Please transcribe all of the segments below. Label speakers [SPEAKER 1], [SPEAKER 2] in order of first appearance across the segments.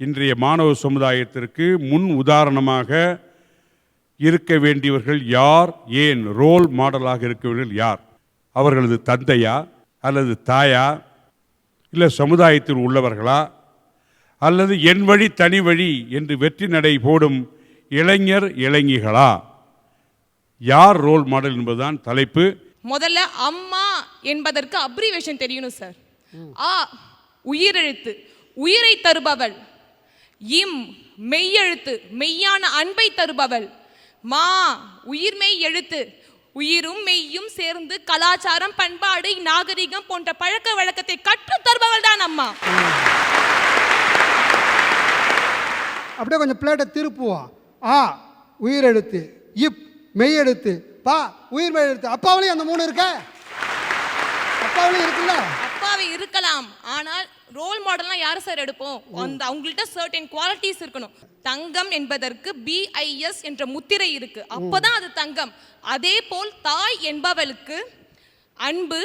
[SPEAKER 1] இன்றைய மாணவ சமுதாயத்திற்கு முன் உதாரணமாக இருக்க வேண்டியவர்கள் யார்? ஏன் ரோல் மாடலாக இருக்கவர்கள் யார்? அவர்களது தந்தையா? அல்லது தாயா? இல்லை சமுதாயத்தில் உள்ளவர்களா? அல்லது என் வழி தனி வழி என்று வெற்றி நடை போடும் இளைஞர் இளைஞிகளா? யார் ரோல் மாடல் என்பதுதான் தலைப்பு.
[SPEAKER 2] முதல்ல அம்மா என்பதற்கு அப்ரிவேஷன் தெரியணும் சார். ஆ உயிரெழுத்து. உயிரை தருபவள். இம் மெய்யெழுத்து மெய்யான அன்பை தருபவள். மா உயிர்மெய் எழுத்து. உயிரும் மெய்யும் சேர்ந்து கலாச்சாரம் பண்பாடு நாகரிகம் போன்ற பழக்க வழக்கத்தை கற்றுத் தருபவள் தான் அம்மா.
[SPEAKER 3] அப்படியே கொஞ்சம் பிளேட்டை திருப்புவோம். ஆ உயிரெழுத்து. இப் மெய் எழுத்து பா உயிர் மெய் எழுத்து. அப்பாவிலையும் அந்த மூணு இருக்க? அப்பாவிலையும் இருக்குல்ல?
[SPEAKER 2] அப்பாவை இருக்கலாம். ஆனால் ரோல் மாடல்லாம் யார் சார் எடுப்போம்? அந்த அவங்கள்ட்ட சர்டன் குவாலிட்டிஸ் இருக்கணும். தங்கம் என்பதற்கு பிஐஎஸ் என்ற முத்திரை இருக்கு. அப்பதான் அது தங்கம். அதே போல் தாய் என்பவளுக்கு அன்பு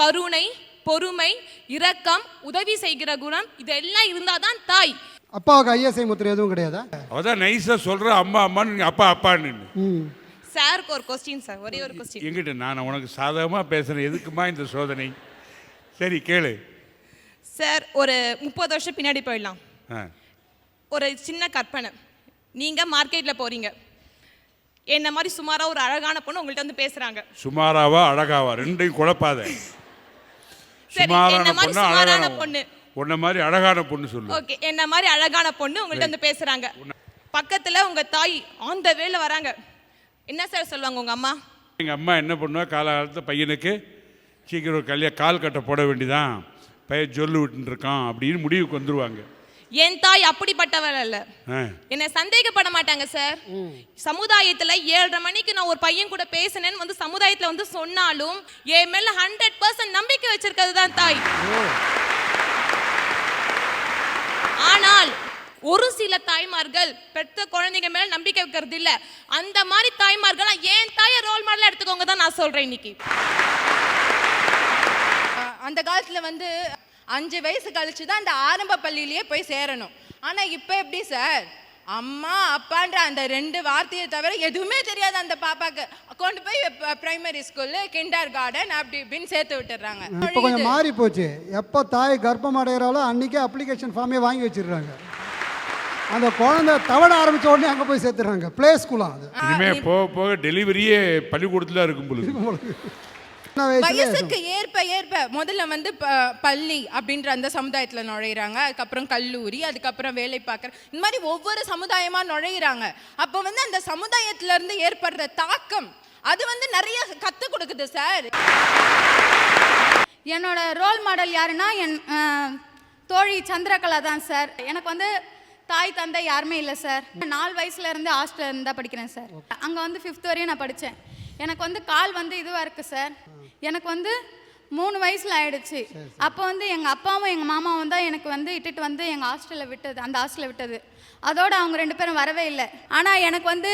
[SPEAKER 2] கருணை பொறுமை இரக்கம் உதவி செய்கிற குணம் இதெல்லாம் இருந்தாதான் தாய்.
[SPEAKER 3] அப்பாவுக்கு ஐஎஸ்ஐ முத்திரை எதுவும் கிடையாதா?
[SPEAKER 1] அவதான் நைஸாக சொல்கிற அம்மா அம்மான்னு நீங்க அப்பா அப்பான்னு.
[SPEAKER 2] சாருக்கு ஒரு கொஸ்டின் சார் ஒரே ஒரு கொஸ்டின்
[SPEAKER 1] எங்கிட்ட நான் உனக்கு சாதகமாக பேசுகிறேன் எதுக்குமா இந்த சோதனை? சரி கேளு.
[SPEAKER 2] சார் ஒரு முப்பது வருஷம் பின்னாடி போயிடலாம். ஒரு சின்ன கற்பனை. நீங்க மார்க்கெட்ல போறீங்க. என்ன மாதிரி சுமாரா ஒரு அழகான பொண்ணு உங்கள்ட்ட வந்து பேசுறாங்க.
[SPEAKER 1] சுமாராவா அழகாவா? ரெண்டையும் குழப்பாத. சுமாரான
[SPEAKER 2] என்ன மாதிரி
[SPEAKER 1] பொண்ணு அழகான
[SPEAKER 2] பொண்ணு.
[SPEAKER 1] உன்ன மாதிரி அழகான பொண்ணு சொல்லு.
[SPEAKER 2] ஓகே என்ன மாதிரி அழகான பொண்ணு உங்கள்ட்ட வந்து பேசுறாங்க. பக்கத்துல உங்க தாய் ஆன் த வேல வராங்க. என்ன சார் சொல்லுவாங்க உங்க அம்மா?
[SPEAKER 1] எங்கள் அம்மா என்ன பண்ணுவா? காலகாலத்தில் பையனுக்கு சீக்கிரம் கல்யாணம் கால் கட்ட போட வேண்டியதான் பையன் ஜொல்லு விட்டுன்னு இருக்கான் அப்படின்னு முடிவுக்கு வந்துருவாங்க.
[SPEAKER 2] என் தாய் அப்படிப்பட்டவள் அல்ல. என்னை சந்தேகப்பட மாட்டாங்க சார் சமுதாயத்துல ஏழரை மணிக்கு நான் ஒரு பையன் கூட பேசினேன்னு வந்து சமுதாயத்துல வந்து சொன்னாலும் என் மேல ஹண்ட்ரட் பர்சன்ட் நம்பிக்கை வச்சிருக்கிறது தான் தாய். ஆனால் ஒரு சில தாய்மார்கள் பெற்ற குழந்தைங்க மேல நம்பிக்கை வைக்கிறது இல்ல அந்த மாதிரி தாய்மார்கள் ஏன் தாயை ரோல் மாடலா எடுத்துக்கோங்க தான் நான் சொல்றேன் இன்னைக்கு.
[SPEAKER 4] அந்த காலத்துல வந்து அஞ்சு வயசு கழிச்சு தான் அந்த ஆரம்ப பள்ளியிலேயே போய் சேரணும். ஆனா இப்போ எப்படி சார்? அம்மா அப்பான்ற அந்த ரெண்டு வார்த்தையை தவிர எதுவுமே தெரியாது அந்த பாப்பாக்கு. கொண்டு போய் பிரைமரி ஸ்கூலு கிண்டர் கார்டன் அப்படி இப்படின்னு சேர்த்து விட்டுறாங்க
[SPEAKER 3] இப்போ கொஞ்சம் மாறி போச்சு எப்போ தாய் கர்ப்பம் அடைகிறாலோ அன்றைக்கே அப்ளிகேஷன் ஃபார்மே வாங்கி வச்சிடுறாங்க. அந்த குழந்தை தவட ஆரம்பித்த உடனே அங்கே போய் சேர்த்துறாங்க ப்ளே ஸ்கூலாம் அது.
[SPEAKER 1] இனிமே போக போக டெலிவரியே பள்ளிக்கூடத்தில் இருக்கும் பொழுது.
[SPEAKER 4] வயசுக்கு ஏற்ப ஏற்ப முதல்ல வந்து ப- பள்ளி அப்படின்ற அந்த சமுதாயத்துல நுழையிறாங்க. அதுக்கப்புறம் கல்லூரி அதுக்கப்புறம் வேலை பார்க்குற இந்த மாதிரி ஒவ்வொரு சமுதாயமா நுழையிறாங்க. அப்போ வந்து அந்த சமுதாயத்துல இருந்து ஏற்படுற தாக்கம் அது வந்து நிறைய கத்து கொடுக்குது சார்.
[SPEAKER 5] என்னோட ரோல் மாடல் யாருன்னா என் தோழி சந்திரகலா தான் சார். எனக்கு வந்து தாய் தந்தை யாருமே இல்லை சார். நாலு வயசுல இருந்து ஹாஸ்டல் இருந்தா படிக்கிறேன் சார். அங்கே வந்து ஃபிஃப்த் வரையும் நான் படித்தேன் எனக்கு வந்து கால் வந்து இதுவாக இருக்குது சார். எனக்கு வந்து மூணு வயசில் ஆயிடுச்சு. அப்போ வந்து எங்கள் அப்பாவும் எங்கள் மாமாவும் தான் எனக்கு வந்து இட்டுட்டு வந்து எங்கள் ஹாஸ்டலில் விட்டது அந்த ஹாஸ்டலில் விட்டது. அதோட அவங்க ரெண்டு பேரும் வரவே இல்லை. ஆனால் எனக்கு வந்து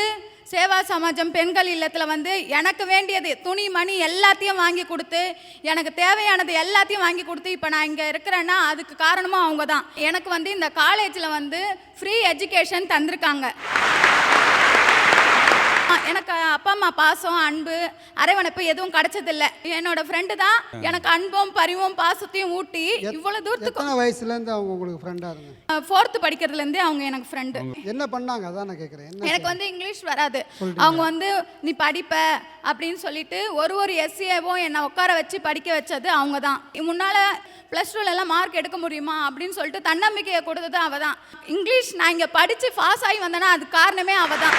[SPEAKER 5] சேவா சமாஜம் பெண்கள் இல்லத்தில் வந்து எனக்கு வேண்டியது துணி மணி எல்லாத்தையும் வாங்கி கொடுத்து எனக்கு தேவையானது எல்லாத்தையும் வாங்கி கொடுத்து இப்போ நான் இங்கே இருக்கிறேன்னா அதுக்கு காரணமும் அவங்க தான் எனக்கு வந்து இந்த காலேஜில் வந்து ஃப்ரீ எஜுகேஷன் தந்திருக்காங்க. எனக்கு அப்பா அம்மா பாசம் அன்பு அரவணைப்பு எதுவும் கிடைச்சதில்ல. என்னோட ஃப்ரெண்டு தான் எனக்கு அன்பும் பரிவும் பாசத்தையும் ஊட்டி இவ்வளவு தூரத்துக்கு
[SPEAKER 3] எத்தனை வயசுலேருந்து அவங்க உங்களுக்கு ஃப்ரெண்டாக இருந்தாங்க?
[SPEAKER 5] ஃபோர்த்து படிக்கிறதுலேருந்தே அவங்க எனக்கு ஃப்ரெண்டு
[SPEAKER 3] என்ன பண்ணாங்க? அதான் நான் கேட்குறேன் என்ன
[SPEAKER 5] எனக்கு வந்து இங்கிலீஷ் வராது. அவங்க வந்து நீ படிப்ப அப்படின்னு சொல்லிட்டு ஒரு ஒரு எஸ்சிஏவும் என்னை உட்கார வச்சு படிக்க வச்சது அவங்க தான். முன்னால் ப்ளஸ் எல்லாம் மார்க் எடுக்க முடியுமா அப்படின்னு சொல்லிட்டு தன்னம்பிக்கையை கொடுத்தது அவ தான். இங்கிலீஷ் நான் இங்கே படித்து பாஸ் ஆகி வந்தேன்னா அது காரணமே அவ தான்.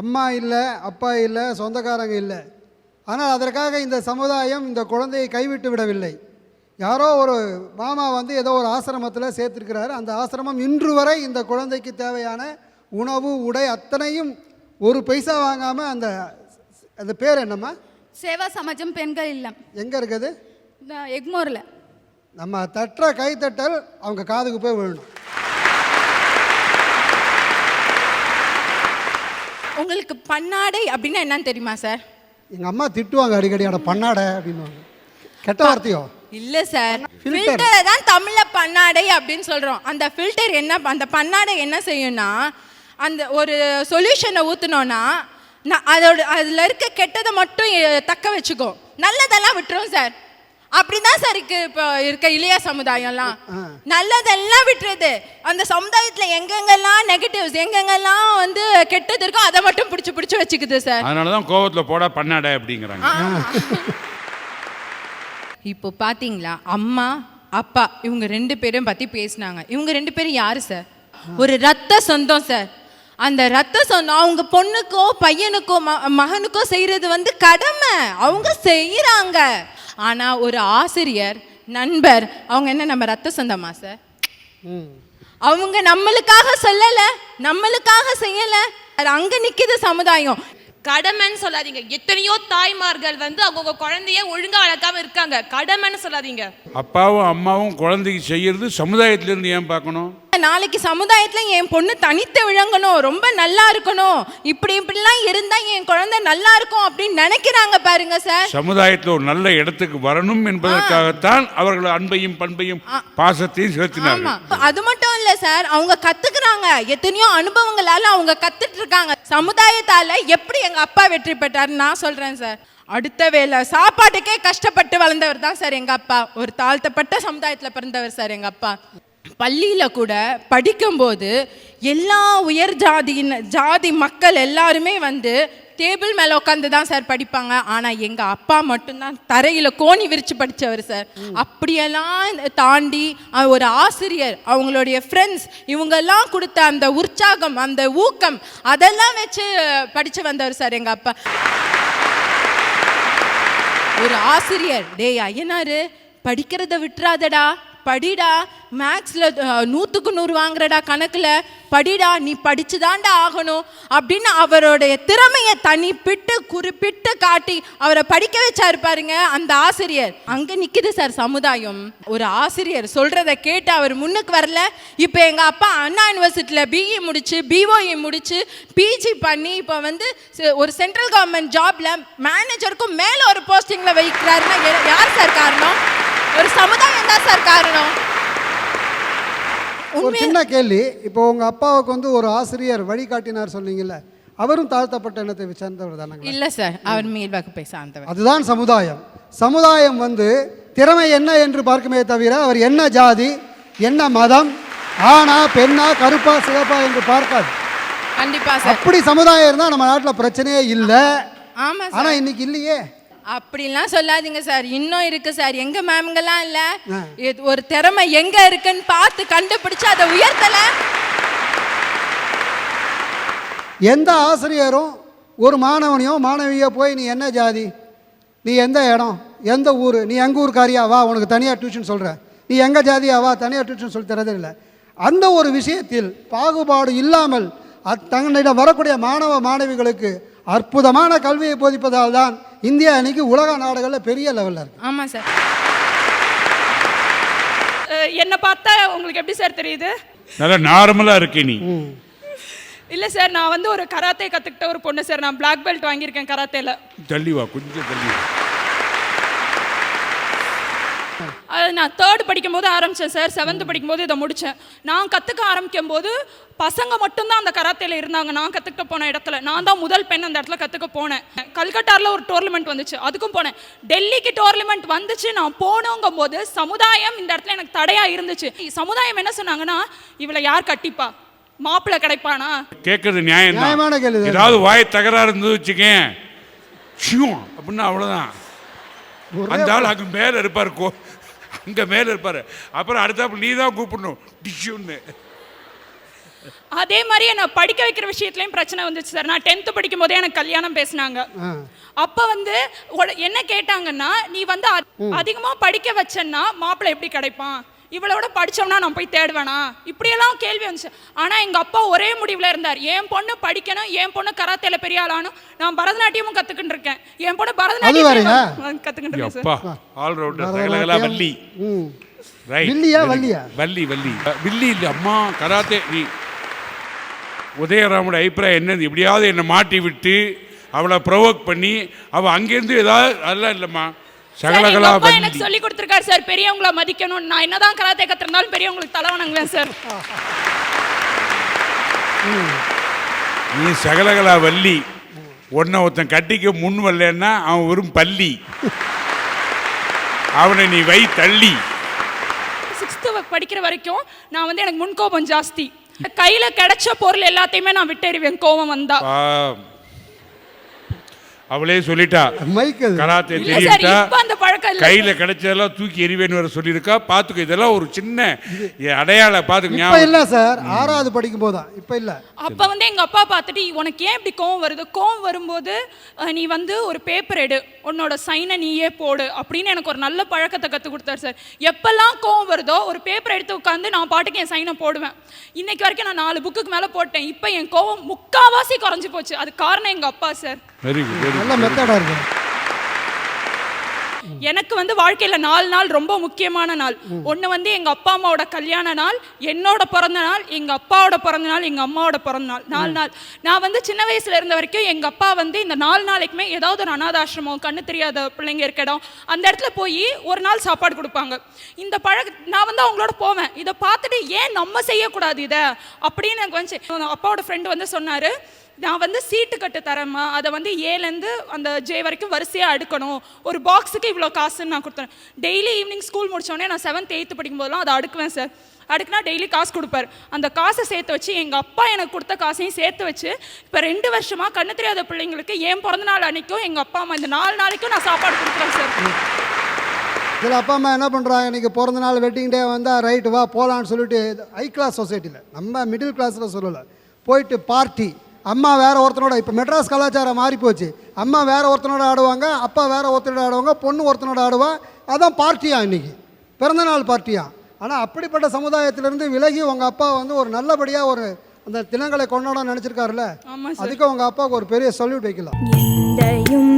[SPEAKER 3] அம்மா இல்லை அப்பா இல்லை சொந்தக்காரங்க இல்லை. ஆனால் அதற்காக இந்த சமுதாயம் இந்த குழந்தையை கைவிட்டு விடவில்லை. யாரோ ஒரு மாமா வந்து ஏதோ ஒரு ஆசிரமத்தில் சேர்த்துருக்கிறாரு. அந்த ஆசிரமம் இன்று வரை இந்த குழந்தைக்கு தேவையான உணவு உடை அத்தனையும் ஒரு பைசா வாங்காமல் அந்த அந்த பேர் என்னம்மா?
[SPEAKER 5] சேவா சமாஜம் பெண்கள் இல்லம்.
[SPEAKER 3] எங்கே இருக்குது?
[SPEAKER 5] எக்மோரில்.
[SPEAKER 3] நம்ம தட்டுற கைத்தட்டல் அவங்க காதுக்கு போய் விழணும்.
[SPEAKER 4] உங்களுக்கு பன்னாடை அப்படின்னா என்னன்னு தெரியுமா சார்
[SPEAKER 3] எங்கள் அம்மா திட்டுவாங்க அடிக்கடி அட பண்ணாட அப்படின்னுவாங்க. கெட்ட வார்த்தையோ?
[SPEAKER 4] இல்ல சார். ஃபில்டரை தான் தமிழ்ல பன்னாடை அப்படின்னு சொல்றோம். அந்த ஃபில்டர் என்ன அந்த பன்னாடை என்ன செய்யும்னா அந்த ஒரு சொல்யூஷனை ஊத்துனோம்னா நான் அதோட அதுல இருக்க கெட்டதை மட்டும் தக்க வச்சுக்கும். நல்லதெல்லாம் விட்டுரும் சார் அப்படிதான் சார் இருக்கு இப்போ இருக்க இளைய சமுதாயம்லாம். நல்லதெல்லாம் விட்டுறது அந்த சமுதாயத்துல எங்கெங்கெல்லாம் நெகட்டிவ்ஸ் எங்கெங்கெல்லாம் வந்து கெட்டது இருக்கோ அதை மட்டும் பிடிச்சி பிடிச்சி வச்சுக்குது சார்
[SPEAKER 1] அதனால தான் கோவத்தில் போடா பண்ணாடை அப்படிங்கிறாங்க.
[SPEAKER 4] இப்போ பாத்தீங்களா அம்மா அப்பா இவங்க ரெண்டு பேரும் பத்தி பேசினாங்க. இவங்க ரெண்டு பேரும் யாரு சார் ஒரு ரத்த சொந்தம் சார் அந்த ரத்த சொந்தம் அவங்க பொண்ணுக்கோ பையனுக்கோ ம- மகனுக்கோ செய்யறது வந்து கடமை. அவங்க செய்யறாங்க ஆனா ஒரு ஆசிரியர் நண்பர் அவங்க என்ன நம்ம ரத்த சொந்தமா சார் அவங்க நம்மளுக்காக சொல்லல நம்மளுக்காக செய்யல. அது அங்க நிக்குது சமுதாயம்.
[SPEAKER 2] கடமைன்னு சொல்லாதீங்க. எத்தனையோ தாய்மார்கள் வந்து அவங்கவுங்க குழந்தைய ஒழுங்கா வளர்க்காம இருக்காங்க. கடமைன்னு சொல்லாதீங்க.
[SPEAKER 1] அப்பாவும் அம்மாவும் குழந்தைக்கு செய்யறது சமுதாயத்திலேருந்து ஏன் பார்க்கணும்?
[SPEAKER 4] நாளைக்கு சமுதாயத்துல என் பொண்ணு தனித்து விளங்கணும் ரொம்ப நல்லா இருக்கணும். இப்படி இப்படிலாம் இருந்தா என் குழந்தை நல்லா இருக்கும் அப்படின்னு நினைக்கிறாங்க பாருங்க சார்.
[SPEAKER 1] சமுதாயத்தில் ஒரு நல்ல இடத்துக்கு வரணும் என்பதற்காகத்தான் அவர்கள் அன்பையும் பண்பையும் பாசத்தையும்
[SPEAKER 4] ஆமா.
[SPEAKER 1] செலுத்தினார்கள்
[SPEAKER 4] அது மட்டும் இல்ல சார் அவங்க கத்துக்கிறாங்க. எத்தனையோ அனுபவங்களால அவங்க கத்துட்டு இருக்காங்க சமுதாயத்தால எப்படி எங்க அப்பா வெற்றி பெற்றாருன்னு நான் சொல்றேன் சார். அடுத்த வேளை சாப்பாட்டுக்கே கஷ்டப்பட்டு வளர்ந்தவர் தான் சார் எங்க அப்பா. ஒரு தாழ்த்தப்பட்ட சமுதாயத்துல பிறந்தவர் சார் எங்க அப்பா. பள்ளியில கூட படிக்கும்போது எல்லா உயர் ஜாதியின் ஜாதி மக்கள் எல்லாருமே வந்து டேபிள் மேலே உட்காந்து தான் சார் படிப்பாங்க. ஆனால் எங்கள் அப்பா மட்டும்தான் தரையில் கோணி விரித்து படித்தவர் சார். அப்படியெல்லாம் தாண்டி ஒரு ஆசிரியர் அவங்களுடைய ஃப்ரெண்ட்ஸ் இவங்கெல்லாம் கொடுத்த அந்த உற்சாகம் அந்த ஊக்கம் அதெல்லாம் வச்சு படித்து வந்தவர் சார் எங்கள் அப்பா. ஒரு ஆசிரியர் டேய் ஐயனாரு படிக்கிறத விட்டுறாதடா. படிடா மேக்ஸில் நூற்றுக்கு நூறு வாங்குறடா கணக்கில். படிடா நீ படிச்சுதான்டா ஆகணும் அப்படின்னு அவருடைய திறமையை தனிப்பிட்டு குறிப்பிட்டு காட்டி அவரை படிக்க வச்சாரு பாருங்க அந்த ஆசிரியர். அங்கே நிற்குது சார் சமுதாயம். ஒரு ஆசிரியர் சொல்கிறத கேட்டு அவர் முன்னுக்கு வரல. இப்போ எங்கள் அப்பா அண்ணா யூனிவர்சிட்டியில் பிஇ முடிச்சு பிஓஇ முடிச்சு பிஜி பண்ணி இப்போ வந்து ஒரு சென்ட்ரல் கவர்மெண்ட் ஜாப்ல மேனேஜருக்கும் மேலே ஒரு போஸ்டிங்கில் வைக்கிறாருன்னா யார் சார் காரணம்? ஒரு சமுதாயம் தான் சார் காரணம்.
[SPEAKER 3] ஒரு சின்ன கேள்வி. இப்போ உங்கள் அப்பாவுக்கு வந்து ஒரு ஆசிரியர் வழிகாட்டினார் சொன்னீங்கல்ல அவரும் தாழ்த்தப்பட்ட இனத்தை சேர்ந்தவர் தானங்களா
[SPEAKER 4] இல்ல சார் அவர் மேல் வகுப்பை சார்ந்தவர்.
[SPEAKER 3] அதுதான் சமுதாயம். சமுதாயம் வந்து திறமை என்ன என்று பார்க்குமே தவிர அவர் என்ன ஜாதி என்ன மதம் ஆணா பெண்ணா கருப்பா சிவப்பா என்று பார்க்காது.
[SPEAKER 4] கண்டிப்பா சார்.
[SPEAKER 3] அப்படி சமுதாயம் இருந்தால் நம்ம நாட்டில் பிரச்சனையே இல்லை.
[SPEAKER 4] ஆமா
[SPEAKER 3] ஆனால் இன்னைக்கு இல்லையே.
[SPEAKER 4] அப்படிலாம் சொல்லாதீங்க சார். இன்னும் இருக்கு சார். எங்க மேம்கெல்லாம் இல்ல. இது ஒரு திறமை எங்க இருக்குன்னு பார்த்து கண்டுபிடிச்சு அதை உயர்த்தல.
[SPEAKER 3] எந்த ஆசிரியரும் ஒரு மாணவனையோ மாணவியோ போய் நீ என்ன ஜாதி? நீ எந்த இடம்? எந்த ஊர்? நீ எங்கள் ஊருக்காரியா? வா உனக்கு தனியாக டியூஷன் சொல்கிறேன் நீ எங்கள் ஜாதியா? வா தனியாக டியூஷன் சொல்லி தரதே இல்லை. அந்த ஒரு விஷயத்தில் பாகுபாடு இல்லாமல் தன்னிடம் வரக்கூடிய மாணவ மாணவிகளுக்கு அற்புதமான கல்வியை போதிப்பதால் தான் இந்தியா இன்னைக்கு உலக நாடுகளில் பெரிய லெவலில் இருக்கு.
[SPEAKER 4] ஆமா சார்.
[SPEAKER 6] என்னை பார்த்தா உங்களுக்கு எப்படி சார் தெரியுது?
[SPEAKER 1] நல்லா நார்மலாக இருக்கே நீ.
[SPEAKER 6] இல்லை சார் நான் வந்து ஒரு கராத்தே கற்றுக்கிட்ட ஒரு பொண்ணு சார். நான் பிளாக் பெல்ட் வாங்கியிருக்கேன் கராத்தேல.
[SPEAKER 1] தள்ளி வா கொஞ்சம் தள்ளி வா
[SPEAKER 6] அது நான் தேர்ட் படிக்கும்போது ஆரம்பித்தேன் சார் செவன்த் படிக்கும்போது இதை முடித்தேன் நான் கற்றுக்க ஆரம்பிக்கும் போது பசங்க மட்டும்தான் அந்த கராத்தேல இருந்தாங்க. நான் கற்றுக்க போன இடத்துல. நான் தான் முதல் பெண் அந்த இடத்துல கற்றுக்க போனேன். கல்கட்டாரில் ஒரு டோர்னமெண்ட் வந்துச்சு. அதுக்கும் போனேன். டெல்லிக்கு டோர்னமெண்ட் வந்துச்சு. நான் போனோங்கும் போது சமுதாயம் இந்த இடத்துல எனக்கு தடையாக இருந்துச்சு. சமுதாயம் என்ன சொன்னாங்கன்னா இவளை யார் கட்டிப்பா? மாப்பிள்ளை கிடைப்பானா?
[SPEAKER 1] கேட்கறது நியாயம்
[SPEAKER 3] நியாயமான கேள்வி தான்.
[SPEAKER 1] ஏதாவது வாய் தகராறு இருந்து வச்சுக்கேன். ஷியூ அப்படின்னா அவ்வளோதான் அந்த ஆள் அங்கே மேலே இருப்பார். கோ அங்கே மேலே இருப்பார். அப்புறம் அடுத்தாப்புல நீ தான் கூப்பிடணும். டிஷ்யூன்னு.
[SPEAKER 6] அதே மாதிரி என்ன படிக்க வைக்கிற விஷயத்துலயும் பிரச்சனை வந்துச்சு சார். நான் டென்த்து படிக்கும் போதே எனக்கு கல்யாணம் பேசினாங்க. அப்ப வந்து உட- என்ன கேட்டாங்கன்னா நீ வந்து அதிகமா படிக்க வச்சேன்னா மாப்பிள்ளை எப்படி கிடைப்பான்? இவளோட படிச்சோம்னா நான் போய் தேடுவேனா? இப்படியெல்லாம் கேள்வி வந்துச்சு. ஆனா எங்க அப்பா ஒரே முடிவுல இருந்தார். என் பொண்ணு படிக்கணும் என் பொண்ணு கராத்தேல பெரிய ஆளானும் நான் பரதநாட்டியமும் கத்துக்கிட்டு இருக்கேன். என் பொண்ணு? பரதநாட்டியம் கத்துக்கிட்டு இருக்கேன் சார்.
[SPEAKER 1] அப்பா ஆல் ரவுண்டர் சகலகலா வள்ளி.
[SPEAKER 3] ம்.
[SPEAKER 1] ரைட்
[SPEAKER 3] வில்லியா, வள்ளியா?
[SPEAKER 1] வள்ளி வள்ளி. இல்லை அம்மா கராத்தே நீ உதயராமோட அபிப்பிராயம் என்னது? எப்படியாவது என்னை மாட்டி விட்டு அவளை ப்ரொவோக் பண்ணி அவள் அங்கேருந்து ஏதாவது அதெல்லாம் இல்லைம்மா. சகலகலா
[SPEAKER 6] எனக்கு சொல்லி கொடுத்துருக்காரு சார் பெரியவங்கள மதிக்கணும் நான் என்னதான் கராத்தே கத்துருந்தாலும் பெரியவங்களுக்கு தலை வணங்குவேன் சார்.
[SPEAKER 1] நீ சகலகலா வள்ளி. உன்னை ஒருத்தன் கட்டிக்க முன் வரலன்னா அவன் வெறும் பள்ளி அவனை நீ வை தள்ளி.
[SPEAKER 6] சிக்ஸ்த்து படிக்கிற வரைக்கும் நான் வந்து எனக்கு முன்கோபம் ஜாஸ்தி. கையில கிடைச்ச பொருள் எல்லாத்தையுமே நான் விட்டெறிவேன் கோபம் வந்தா.
[SPEAKER 1] அவளே சொல்லிட்டா.
[SPEAKER 3] மைக் அது
[SPEAKER 1] கராத்தே தெரியுட்டா
[SPEAKER 6] பழக்கம் இல்ல.
[SPEAKER 1] கையில கிடைச்சதெல்லாம் தூக்கி எறிவேன்னு வர சொல்லியிருக்கா. பாத்துக்க இதெல்லாம் ஒரு சின்ன அடையாள பாத்துக்க
[SPEAKER 3] இப்போ
[SPEAKER 1] ஞாபகம்.
[SPEAKER 3] இல்லை சார் ஆறாவது படிக்கும் போது தான் இப்போ இல்லை.
[SPEAKER 6] அப்ப வந்து எங்க அப்பா பார்த்துட்டு உனக்கு ஏன் இப்படி கோவம் வருது? கோவம் வரும்போது அஹ், நீ வந்து ஒரு பேப்பர் எடு. உன்னோட சைனை நீயே போடு. அப்படின்னு எனக்கு ஒரு நல்ல பழக்கத்தை கற்றுக் கொடுத்தாரு சார். எப்பெல்லாம் கோவம் வருதோ ஒரு பேப்பர் எடுத்து உட்காந்து நான் பாட்டுக்கு என் சைனை போடுவேன். இன்னைக்கு வரைக்கும் நான் நாலு புக்குக்கு மேலே போட்டேன். இப்போ என் கோவம் முக்காவாசி குறைஞ்சு போச்சு. அது காரணம் எங்க அப்பா சார்.
[SPEAKER 1] வெரி குட் வெரி
[SPEAKER 3] நல்ல மெத்தடாக இருக்கு.
[SPEAKER 6] எனக்கு வந்து வாழ்க்கையில நாலு நாள் ரொம்ப முக்கியமான நாள். ஒன்று வந்து எங்க அப்பா அம்மாவோட கல்யாண நாள் என்னோட பிறந்த நாள் எங்க அப்பாவோட பிறந்த நாள் எங்க அம்மாவோட பிறந்த நாள். நாலு நாள். நான் வந்து சின்ன வயசுல இருந்த வரைக்கும் எங்க அப்பா வந்து இந்த நாலு நாளைக்குமே ஏதாவது ஒரு அனாதாசிரமம் கண்ணு தெரியாத பிள்ளைங்க இருக்க இடம் அந்த இடத்துல போய் ஒரு நாள் சாப்பாடு கொடுப்பாங்க. இந்த பழக நான் வந்து அவங்களோட போவேன். இதை பார்த்துட்டு ஏன் நம்ம செய்யக்கூடாது இதை? அப்படின்னு எனக்கு வந்து அப்பாவோட ஃப்ரெண்டு வந்து சொன்னாரு நான் வந்து சீட்டு கட்டு தரேம்மா. அதை வந்து ஏலேருந்து அந்த ஜே வரைக்கும் வரிசையாக அடுக்கணும். ஒரு பாக்ஸுக்கு இவ்வளோ காசுன்னு நான் கொடுத்தேன் டெய்லி ஈவினிங் ஸ்கூல் முடித்தோடனே நான் செவன்த் எயித்து படிக்கும் போதெல்லாம் அதை அடுக்குவேன் சார் அடுக்குனா டெய்லி காசு கொடுப்பார். அந்த காசை சேர்த்து வச்சு எங்கள் அப்பா எனக்கு கொடுத்த காசையும் சேர்த்து வச்சு இப்போ ரெண்டு வருஷமாக கண்ணு தெரியாத பிள்ளைங்களுக்கு என் பிறந்த நாள் அன்னைக்கும் எங்கள் அப்பா அம்மா இந்த நாலு நாளைக்கும் நான் சாப்பாடு கொடுக்குறேன் சார்
[SPEAKER 3] சில அப்பா அம்மா என்ன பண்ணுறாங்க இன்றைக்கி பிறந்த நாள் வெட்டிங் டே வந்தால் ரைட்டு வா போகலான்னு சொல்லிட்டு ஹை கிளாஸ் சொசைட்டியில் நம்ம மிடில் கிளாஸில் சொல்லலை. போயிட்டு பார்ட்டி அம்மா வேற ஒருத்தனோட இப்போ மெட்ராஸ் கலாச்சாரம் மாறி போச்சு அம்மா வேற ஒருத்தனோட ஆடுவாங்க அப்பா வேற ஒருத்தனோட ஆடுவாங்க பொண்ணு ஒருத்தனோட ஆடுவா அதான் பார்ட்டியா இன்னைக்கு. பிறந்த நாள் பார்ட்டியா. ஆனால் அப்படிப்பட்ட சமுதாயத்திலிருந்து விலகி உங்கள் அப்பா வந்து ஒரு நல்லபடியாக ஒரு அந்த தினங்களை கொண்டாட நினச்சிருக்காருல்ல. அதுக்கு உங்கள் அப்பாவுக்கு ஒரு பெரிய சல்யூட் வைக்கலாம்.
[SPEAKER 7] தாயும்